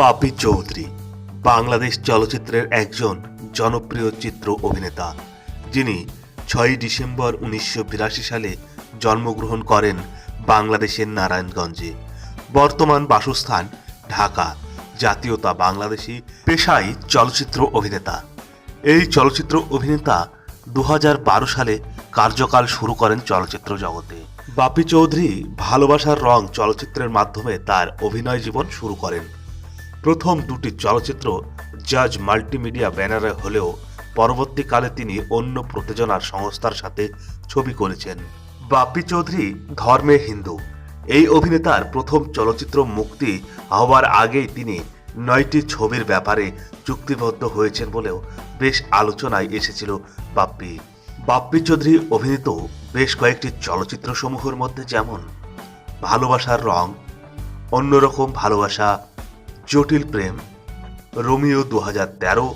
বাপি চৌধুরী, বাংলাদেশ চলচ্চিত্রের একজন জনপ্রিয় চিত্র অভিনেতা। যিনি ছয়ই ডিসেম্বর উনিশশো বিরাশি সালে জন্মগ্রহণ করেন বাংলাদেশের নারায়ণগঞ্জে। বর্তমান বাসস্থান ঢাকা, জাতীয়তা বাংলাদেশি পেশায় চলচ্চিত্র অভিনেতা। এই চলচ্চিত্র অভিনেতা দু হাজার বারো সালে কার্যকাল শুরু করেন চলচ্চিত্র জগতে। বাপি চৌধুরী ভালোবাসার রং চলচ্চিত্রের মাধ্যমে তার অভিনয় জীবন শুরু করেন। প্রথম দুটি চলচ্চিত্র জাজ মাল্টিমিডিয়া ব্যানারে হলেও পরবর্তীকালে তিনি অন্য প্রযোজনার সংস্থার সাথে ছবি করেছেন। বাপ্পি চৌধুরী, ধর্মে হিন্দু। এই অভিনেতার প্রথম চলচ্চিত্র মুক্তি হওয়ার আগেই তিনি নয়টি ছবির ব্যাপারে চুক্তিবদ্ধ হয়েছেন বলেও বেশ আলোচনায় এসেছিল বাপ্পি। বাপ্পি চৌধুরী অভিনীত বেশ কয়েকটি চলচ্চিত্র সমূহের মধ্যে যেমন, ভালোবাসার রং, অন্যরকম ভালোবাসা জটিল প্রেম। রোমিও দু হাজার তেরো।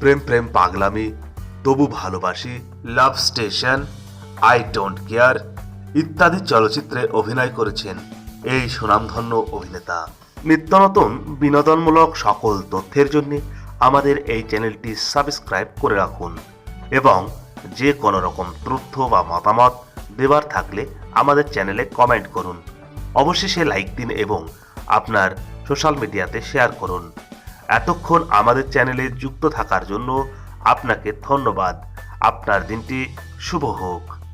প্রেম Prem Pagalami, Tobu Bhalobashi, love station, I don't care ইত্যাদি চলচ্চিত্রে অভিনয় করেছেন এই সুনামধন্য অভিনেতা। নিত্য নতুন, বিনোদনমূলক সকল তথ্যের জন্য আমাদের এই চ্যানেলটি সাবস্ক্রাইব করে রাখুন এবং যে কোনো রকম তথ্য বা মতামত দেবার থাকলে আমাদের চ্যানেলে কমেন্ট করুন। অবশেষে লাইক দিন এবং আপনার সোশ্যাল মিডিয়াতে শেয়ার করুন। এতক্ষণ আমাদের চ্যানেলে যুক্ত থাকার জন্য আপনাকে ধন্যবাদ। আপনার দিনটি শুভ হোক।